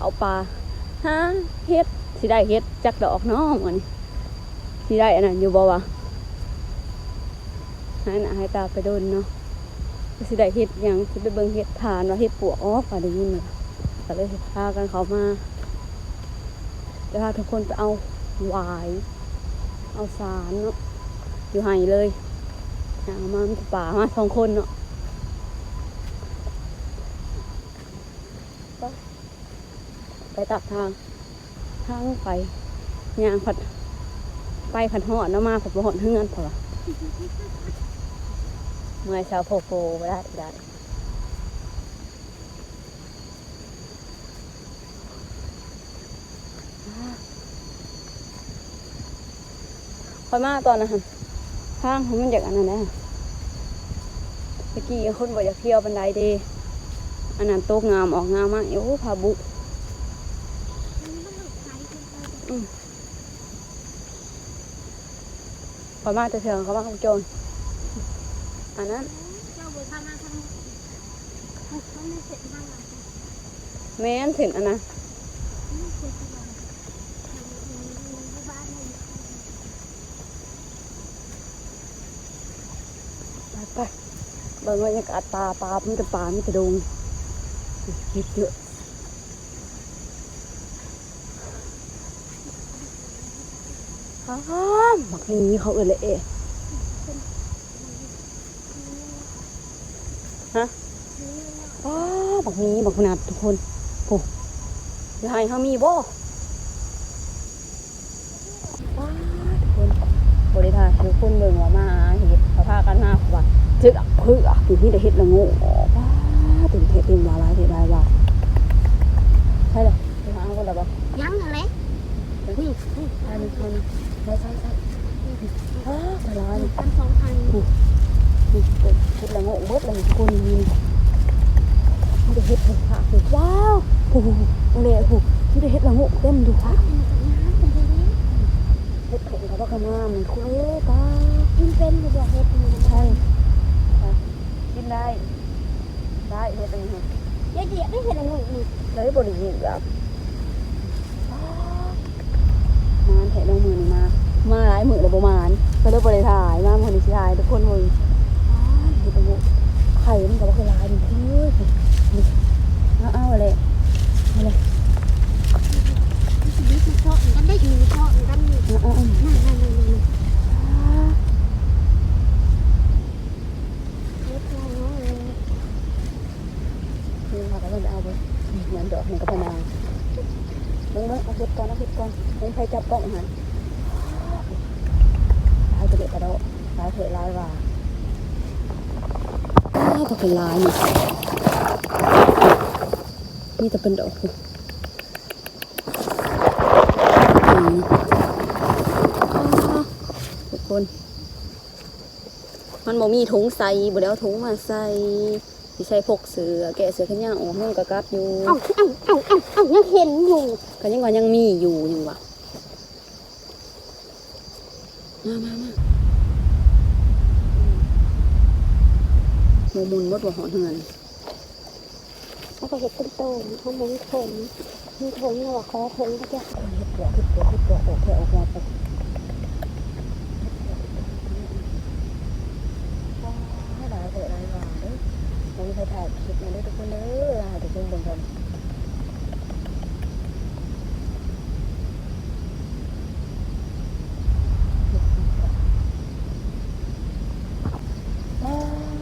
เอาปลาฮะเฮ็ดสิได้เฮ็ดจักดอกเนาะมื้อนี้สิได้อันนั้นอยู่บ่วะหาหน้าให้ตาไปโดนเนาะสิได้เฮ็ดยังสิไปเบิ่งเฮ็ดทานว่าเฮ็ดปวกออกว่าได้ยินน่ะก็เลยพากันเขามาจะพาทุกคนไปเอาหวาย เอาสารเนาะอยู่ไห้เลยเอามาที่ป่ามาสองคนเนาะ ตักทาง ทางไปยางผัด ไปผัดหอดเนาะมาผัดหอดเฮือนเถอะเมื่อเช้าโผโผล่ไปได้ได้คอยมาตอนนั้นหั่นทางของมันอยากอันนั้นแหละตะกี้คนบอกอยากเที่ยวบันไดเดอันนั้นโต๊ะงามออกงามมากโอ้พาบุ พอมาจะเถื่อนเขาว่าเขาโจรอันนั้นเจ้าเขาไม่เสร็จทางหลังแม่นถึงอันนั้นไม่เสร็จทางหลังทางบ้านเลยไปไปเบิ่งบรรยากาศปลาปลามันจะปลามันจะดงเยอะ อ้าวหมักนี้เขาเอ่ยเลยเอะฮะอ้าวหมักนี้หมักขนาดทุกคนโอ้ยายเขามีบ่ว้าวทุกคนบริทายทุกคนเบิ่งว่ามาหาเห็ดเขาพากันมาว่าเจ๊กเพื่ออยู่ที่ได้เห็ดละโง่ว้าวเต็มเทเต็มวาลายเทได้ว่าใช่เลยไปหาคนละบ่ยังอะไรนี่ใช่ใช่ใช่ใช่ใช่อ้าวตลายกันสองพันนี่เห็ดละโง่เบิดเลยทุกคนยินมันจะเห็ดเห็ดผักว้าวโอ้โหเละโอ้โหมันจะเห็ดละโง่เต็มดูค่ะเฮ็ดเผ็ดเขาบอกกันว่ามันคุ้ยตากินเป็นหรือบอกเฮ็ดใช่กินได้ได้เฮ็ดเป็นไงเดี๋ยวเดี๋ยวไม่เห็นอะไรนี่เลยบริยิแบบมานเห็ดลงมือนี่มา มา หลายมือแล้วประมาณก็เลยบริถ่ายมาคนนี้สิถ่ายทุกคนเลยเห็ดเป็นไข่มันก็บอกคือลายมันคือนี่เอาเอาเลยเอาเลยชีวิตมันชอบกันได้อยู่ชอบกันนี่เอาเอาเอานั่นนั่นนั่นนั่นเฮ็ดอะไรเนาะนี่ค่ะก็เลยเอาไปเหมือนดอกนี่ก็พนางเบิ่งเบิ่งเอาเห็ดก่อนเอาเห็ดก่อนเห็นใครจับกล้องหัน ลายกระเดะกระโดดลายเถอะลายว่าอ้าวก็เป็นลายนี่นี่จะเป็นดอกนี่อืมอ้าวทุกคน มันบ่มีถุงใส่บ่ได้เอาถุงมาใส่สิใส่พกเสือแกะเสือแขนยาวออกมันก็กลับอยู่เอ้าเอ้าเอ้าเอ้าเอ้ายังเห็นอยู่ก็ยังว่ายังมีอยู่ยังว่า มามามาโมมุนมดว่าหอเฮือนแล้วก็เห็ดเป็นโตมันเขามองถงมีถงเนี่ยว่าคอถงก็จะเฮ็ดปวเฮ็ดปวเฮ็ดปวออกแค่ออกมาไปให้หลายเถอะหลายหว่าเด้อมันมีใครถ่ายคลิปมาด้อทุกคนเด้อให้ทุกคนบิ่งกันอ้าว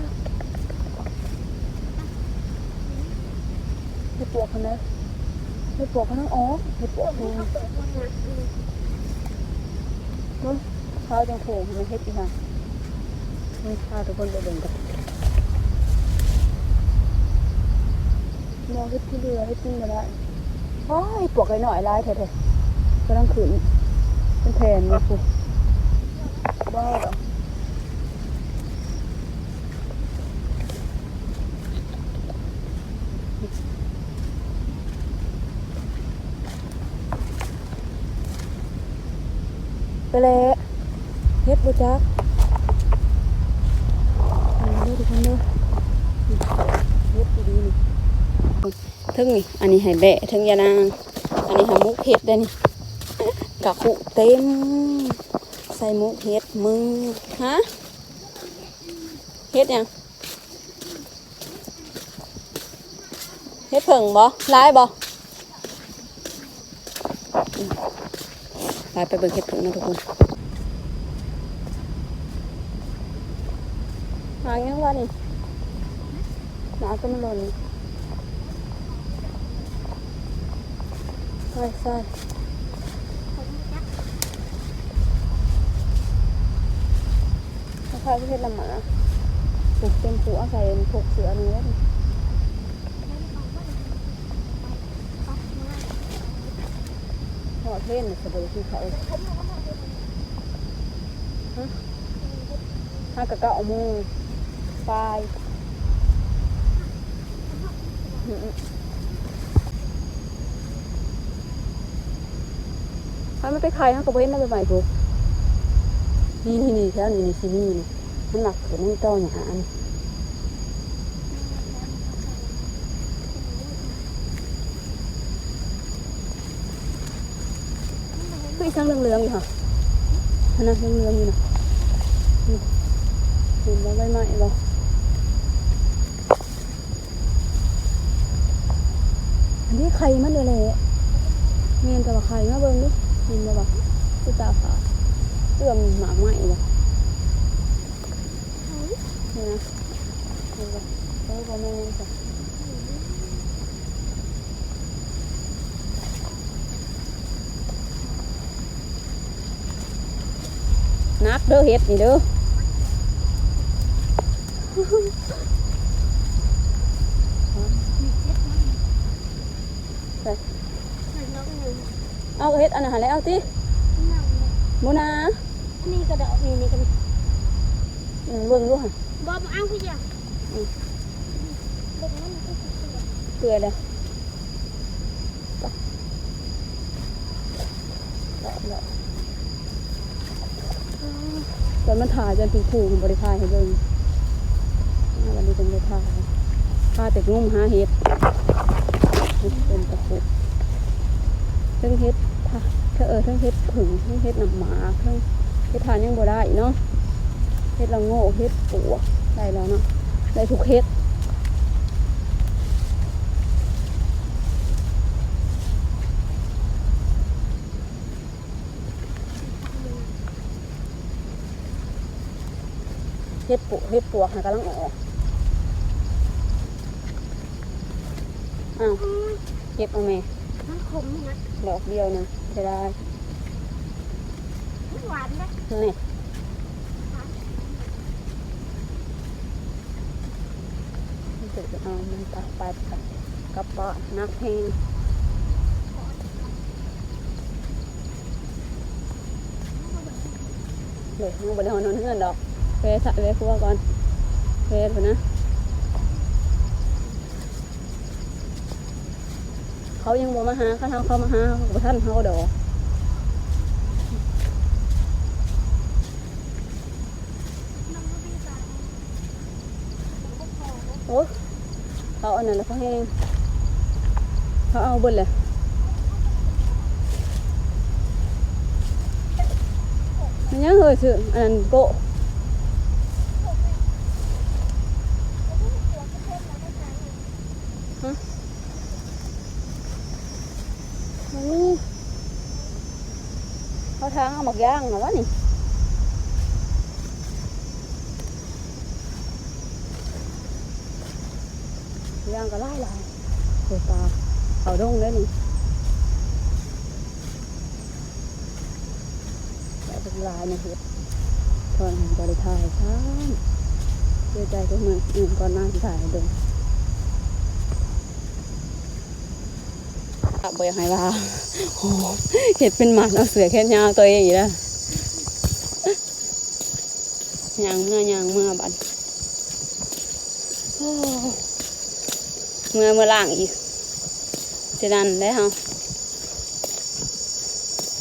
เฮ็ดปวกคนนะเฮ็ดปวกคนนั้นอ๋อเฮ็ดปวกเปิดวันนะข้าวจังโขงมันเฮ็ดอีห่านี่ข้าวทุกคนไปเบิ่งกันมองเฮ็ดที่เรือเฮ็ดกินมาได้โอ้ยปวกไอ้หน่อยลายแท้ๆกำลังขึ้นเป็นแผ่นนี่ปุ๊บ้าดอ ไปเลยเฮ็ดบ่จักด้อทุกคนเด้อนี่เฮ็ดดีๆนี่ทึ่งนี่อันนี้ให้แบะทึ่งยานาง อันนี้หามุกเห็ดได้นี่กะขุเต็ม ใส่มุกเห็ดมึงฮะเห็ดยังเห็ดเผิงบ่ร้ายบ่ อืมไปไปเบิ่งเห็ดเผิงนะทุกคนหายังวะนี่หนาก็มันหล่นใส่ใส่คล้ายๆที่เห็ดละหมาปลูกเต็มปูเอาใส่พกเสือนี่แล้วนี่ห อดเท่นสบายที่เขาฮะห้ากะเกะเอามือปลายอืมๆถ้าไม่ไปขายเขาก็บ่เห็นได้ใหม่ๆพวกนี่นี่นี่แถวนี้นี่สิมีนี่มันหนักเกินนี่ต้ออย่างอัน ไม่ช่างเหลืองๆอยู่ค่ะอันนั้นเหลืองๆอยู่นะนี่เห็นบ่ใบไม้บ่อันนี้ไข่มันเลยแหละเมียนแต่ว่าไข่มาเบิ่งดิเห็นบ่บ่คือตาฝาดเอื้อมหมากไม้บ่นี่นะนี่ก็เออก็ไม่แน่ใจนั กเด้อเฮ็ดนี่เด้อเอาเฮ็ดอันนั้นหาแล้วเอาติหมูนานี่ก็ดอกนี่นี่ก็อืมเบิ่งดูหั่นบ่มาเอาพี่จ้ะอืมเด็กนั่นก็คือเกลือเลย ตอนมันถ่ายจนถึงผูกบริพายให้เบิ่งอ่าวันนี้เป็นบริทายพาแต่งุ่มหาเห็ดเป็นตะคุกเครื่องเห็ดพาเออเออเทั้งเห็ดผึ่งเครื่องเห็ดหนังหมาเครื่องเห็ดทานยังบ่ได้เนาะเห็ดละโง่เห็ดปัวได้แล้วเนาะได้ทุกเห็ด เฮ็ดปวกเฮ็ดปวกหากำลังออกอ้าวเก็บเอาแม่มันขมนะดอกเดียวนะจะได้มันหวานนะนี่มันจะเอามันตัดไปไปกระปะนักเพลงเลยมึงบริหารนอนเงื่อนดอก เฟสะเฟครัวก่อนเฟสก่อนนะ เขายังบ่มาหาเขาทำเขามาหาเขาบ่ท่านเขาดอกน้องก็ดีจ้ะมันก็พอโอ้เขาอันนั้นแล้วเขาแห้งเขาเอาเบนเลยมันยังเหยสึอันนั้นโกะฮะมันนี่เขาทางเอา หมักย่างเหรอวะนี่ย่างก็ไล่ลายเปิดตาเขาดงได้นี่แต่เป็นลายนะเห็ดทอนบริทายซ้ำเสียใจก็เมือนอื่นก่อนหน้าที่ถ่ายให้เดินอะ บ่อยากให้ว่าโอ้เห็ดเป็นหมันเอาเสือแค่ยาวตัวเองอีกแล้วยางเมื่อยางเมื่อบัดเมื่อเมื่อล่างอีกจะดันได้เฮา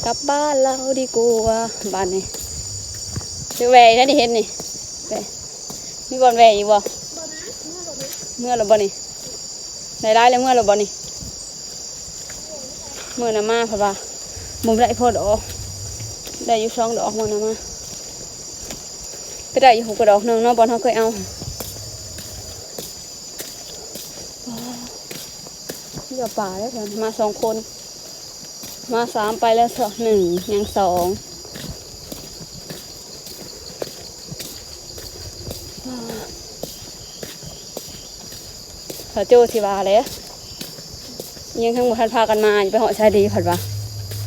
กลับบ้านเราดีกว่าบ้านนี้จะแหวท่านี่เห็นนี่แหวมีบอลแหวอีกบ่เมื่อเมื่อเราบ่นี่ได้ร้ายแล้วเมื่อเราบ่นี่ เมือน่ะมาพราะว่ามุมได้พอดอกได้อยู่สองดอกมือน่ะมาไปได้อยู่หกกระดอกหนึงเนาะบอลเขาเคยเอานี่กับป่าแล้วกันมาสองคน มาสามไปแล้วสองหนึ่งยังสองเขาโจ้สิวาเลย ยังทั้งหมดทันพากันมาอยู่ไปเหาะชายดีผัดวะ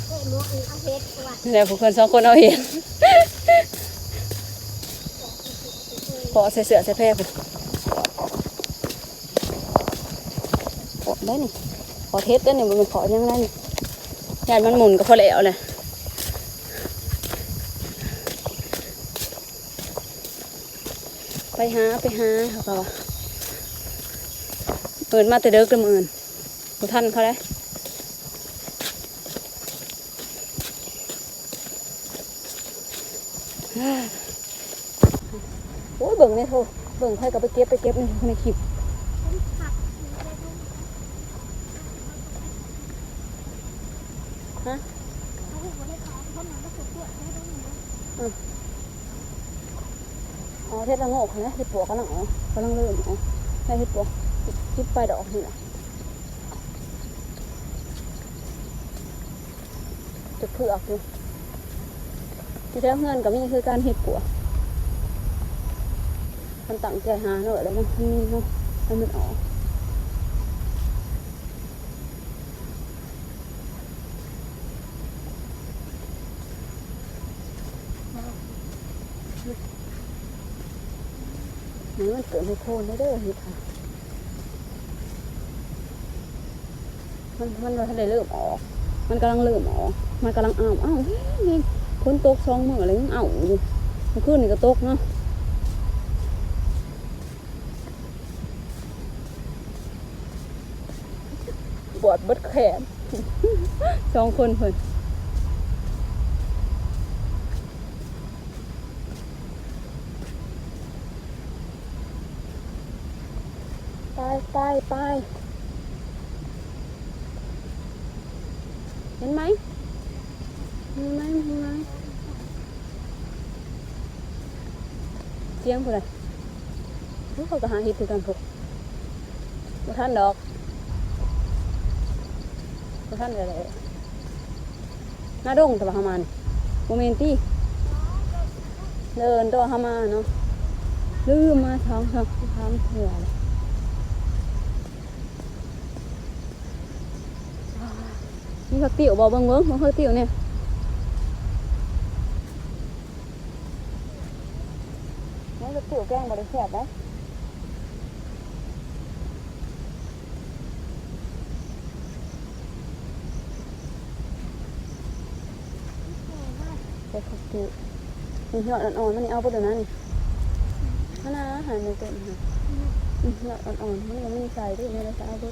เฮ้ยหมออันเอาเฮ็ดตัวแล้วพวกคนสองคนเอาเองขอใส่เสื้อใส่แพร่ผมขอได้นี่ขอเทสได้นี่มันขอยังไงนี่ยานมันหมุนก็พอแล้วเลยไปหาไปหาเขาก็ว่าเปิดมาแต่เด็กเดิมเอิน บ่ทันเขาเลยโอ้ยเบิ่งเนี่ยโทเบิ่งใครก็ไปเก็บไปเก็บในในคลิปฮะอ๋อเทศละโงกนะเห็ดปวกกำลังอ๋อกำลังเริ่มอ๋อใช่เห็ดปวกคิดไปดอกนี่แหละ จะเผือกอยู่ที่แท้เพื่อนกับนี่คือการเห็ดปัวมันตั้งใจหาเนอะแล้วมันมีเนาะแล้มันออกไหนมันเกิดให้โคนได้เด้อเห็ดค่ะมันมันว่าทันได้เริ่มออก มันกำลังเริ่มออมันกำลังอ้าวอ้าวนี่คนตกสองมืออะไรยังอ้าวอยู่เมื่อคืนนี่ก็ตกเนาะปวดบดแขนสองคนเพิ่นไปไปไป เห็นไหมเห็นไหมเห็นไหมเสียงผู้ใดเขาก็หาเห็ดคือกันพวกบ่ท่านดอกบ่ท่านอะไรหน้าดงแต่ว่าเฮามานี่โมเมนตี้เดินตัวฮามาเนาะลืมมาท้องท้องท้องเถื่อเลย นี่ผักติ๋วบ่เบิ่งเบิ่งบ่ผักติ๋วเนี่ยนี่ผักติ๋วแกงบ่ได้แซ่บเด้ไปขอบคุณมีหยอดอ่อนๆมันนี่เอาไปเดี๋ยวนั้นนี่ฮันนะหันในต้นค่ะมีหยอดอ่อนๆมันยังไม่มีใส่ด้วยไม่ได้ใส่เอาไป